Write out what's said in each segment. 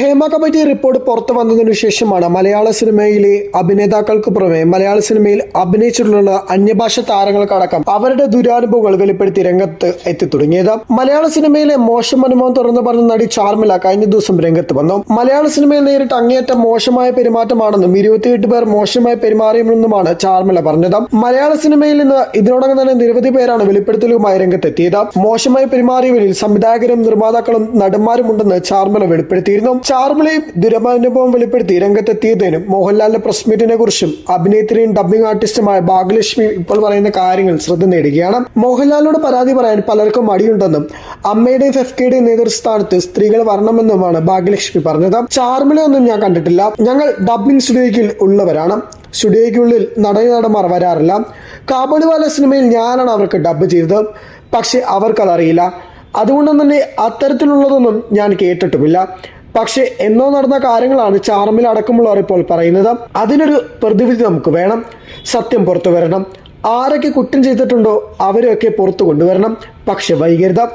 Hema committee report പുറത്തു വന്നതിനു ശേഷമാണ് മലയാള സിനിമയിലെ അഭിനേതാക്കൾക്ക് പുറമെ മലയാള സിനിമയിൽ അഭിനയിച്ചിട്ടുള്ള അന്യഭാഷ താരങ്ങൾക്കടക്കം അവരുടെ ദുരാനുഭവങ്ങൾ വെളിപ്പെടുത്തി രംഗത്ത് എത്തിത്തുടങ്ങിയത്. മലയാള സിനിമയിലെ മോശം അനുഭവം തുറന്നു പറഞ്ഞ നടി ചാർമില കഴിഞ്ഞ ദിവസം രംഗത്ത് വന്നു. മലയാള സിനിമയിൽ നേരിട്ട് അങ്ങേയറ്റം മോശമായ പെരുമാറ്റമാണെന്നും ഇരുപത്തിയെട്ട് പേർ മോശമായി പെരുമാറിയെന്നുമാണ് ചാർമില പറഞ്ഞത്. മലയാള സിനിമയിൽ നിന്ന് ഇതിനോടകം തന്നെ നിരവധി പേരാണ് വെളിപ്പെടുത്തലുമായി രംഗത്തെത്തിയത്. മോശമായി പെരുമാറിയവരിൽ സംവിധായകരും നിർമ്മാതാക്കളും നടന്മാരും ഉണ്ടെന്ന് ചാർമിള വെളിപ്പെടുത്തിയിരുന്നു. ചാർമിളയും ദുരനുഭവം വെളിപ്പെടുത്തി രംഗത്തെത്തിയതിനും മോഹൻലാലിന്റെ പ്രസ് മീറ്റിനെ കുറിച്ചും അഭിനേത്രിയും ഡബ്ബിംഗ് ആർട്ടിസ്റ്റുമായ ഭാഗ്യലക്ഷ്മി ഇപ്പോൾ പറയുന്ന കാര്യങ്ങൾ ശ്രദ്ധ നേടുകയാണ്. മോഹൻലാലിനോട് പരാതി പറയാൻ പലർക്കും മടിയുണ്ടെന്നും അമ്മയുടെയും ഫെഫ്കയുടെയും നേതൃസ്ഥാനത്ത് സ്ത്രീകൾ വരണമെന്നുമാണ് ഭാഗ്യലക്ഷ്മി പറഞ്ഞത്. ചാർമിളയൊന്നും ഞാൻ കണ്ടിട്ടില്ല. ഞങ്ങൾ ഡബ്ബിംഗ് സ്റ്റുഡിയോയ്ക്ക് ഉള്ളവരാണ്. സ്റ്റുഡിയോയ്ക്കുള്ളിൽ നടന നടന്മാർ വരാറില്ല. കാബളിവാല സിനിമയിൽ ഞാനാണ് അവർക്ക് ഡബ്ബ് ചെയ്തത്. പക്ഷെ അവർക്കതറിയില്ല. അതുകൊണ്ട് തന്നെ അത്തരത്തിലുള്ളതൊന്നും ഞാൻ കേട്ടിട്ടുമില്ല. പക്ഷെ എന്നോ നടന്ന കാര്യങ്ങളാണ് ചാർമിൽ അടക്കമുള്ളവർ ഇപ്പോൾ പറയുന്നത്. അതിനൊരു പ്രതിവിധി നമുക്ക് വേണം. സത്യം പുറത്തു വരണം. ആരൊക്കെ കുറ്റം ചെയ്തിട്ടുണ്ടോ അവരെയൊക്കെ പുറത്തു കൊണ്ടുവരണം. പക്ഷെ വൈകരുത്.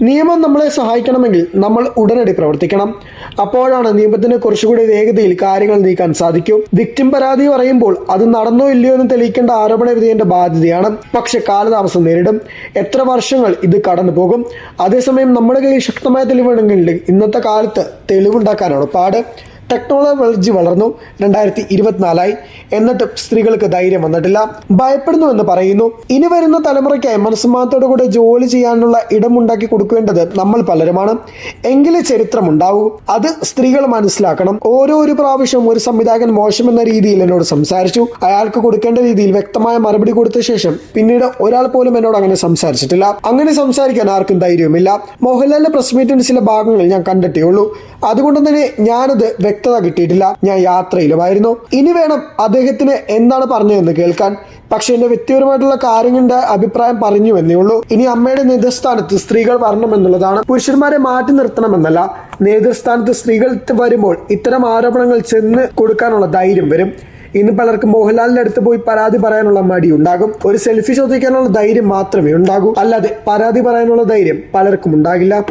നിയമം നമ്മളെ സഹായിക്കണമെങ്കിൽ നമ്മൾ ഉടനടി പ്രവർത്തിക്കണം. അപ്പോഴാണ് നിയമത്തിന് കുറച്ചുകൂടി വേഗതയിൽ കാര്യങ്ങൾ നീക്കാൻ സാധിക്കും. വിക്ടിം പരാതി പറയുമ്പോൾ അത് നടന്നോ ഇല്ലയോ എന്ന് തെളിയിക്കേണ്ട ആരോപണ വിധേയന്റെ ബാധ്യതയാണ്. പക്ഷെ കാലതാമസം നേരിടും. എത്ര വർഷങ്ങൾ ഇത് കടന്നു പോകും? അതേസമയം നമ്മുടെ കയ്യിൽ ശക്തമായ തെളിവുണ്ടെങ്കിൽ ഇന്നത്തെ കാലത്ത് തെളിവുണ്ടാക്കാനാണ് പാട്. ടെക്നോളജി വളർന്നു രണ്ടായിരത്തി ഇരുപത്തിനാലായി എന്നിട്ടും സ്ത്രീകൾക്ക് ധൈര്യം വന്നിട്ടില്ല. ഭയപ്പെടുന്നു എന്ന് പറയുന്നു. ഇനി വരുന്ന തലമുറയ്ക്കായി മനസ്സമാനത്തോടു കൂടെ ജോലി ചെയ്യാനുള്ള ഇടമുണ്ടാക്കി കൊടുക്കേണ്ടത് നമ്മൾ പലരുമാണ്. എങ്കിലും ചരിത്രം ഉണ്ടാവൂ അത് സ്ത്രീകൾ മനസ്സിലാക്കണം. ഓരോ ഒരു പ്രാവശ്യം ഒരു സംവിധായകൻ മോശമെന്ന രീതിയിൽ എന്നോട് സംസാരിച്ചു. അയാൾക്ക് കൊടുക്കേണ്ട രീതിയിൽ വ്യക്തമായ മറുപടി കൊടുത്ത ശേഷം പിന്നീട് ഒരാൾ പോലും എന്നോട് അങ്ങനെ സംസാരിച്ചിട്ടില്ല. അങ്ങനെ സംസാരിക്കാൻ ആർക്കും ധൈര്യവുമില്ല. മോഹൻലാലിന്റെ പ്രസ് മീറ്റിന്റെ ചില ഭാഗങ്ങൾ ഞാൻ കണ്ടെത്തിയുള്ളൂ അതുകൊണ്ട് തന്നെ ഞാനത് വ്യക്തത കിട്ടിയിട്ടില്ല. ഞാൻ യാത്രയിലുമായിരുന്നു. ഇനി വേണം അദ്ദേഹത്തിന് എന്താണ് പറഞ്ഞതെന്ന് കേൾക്കാൻ. പക്ഷെ എന്റെ വ്യക്തിപരമായിട്ടുള്ള കാര്യങ്ങളുടെ അഭിപ്രായം പറഞ്ഞു എന്നേ ഉള്ളൂ. ഇനി അമ്മയുടെ നേതൃസ്ഥാനത്ത് സ്ത്രീകൾ വരണമെന്നുള്ളതാണ്. പുരുഷന്മാരെ മാറ്റി നിർത്തണമെന്നല്ല. നേതൃസ്ഥാനത്ത് സ്ത്രീകൾ വരുമ്പോൾ ഇത്തരം ആരോപണങ്ങൾ ചെന്ന് കൊടുക്കാനുള്ള ധൈര്യം വരും. ഇന്ന് പലർക്കും മോഹൻലാലിന്റെ അടുത്ത് പോയി പരാതി പറയാനുള്ള മടി ഉണ്ടാകും. ഒരു സെൽഫി ചോദിക്കാനുള്ള ധൈര്യം മാത്രമേ ഉണ്ടാകൂ. അല്ലാതെ പരാതി പറയാനുള്ള ധൈര്യം പലർക്കും ഉണ്ടാകില്ല.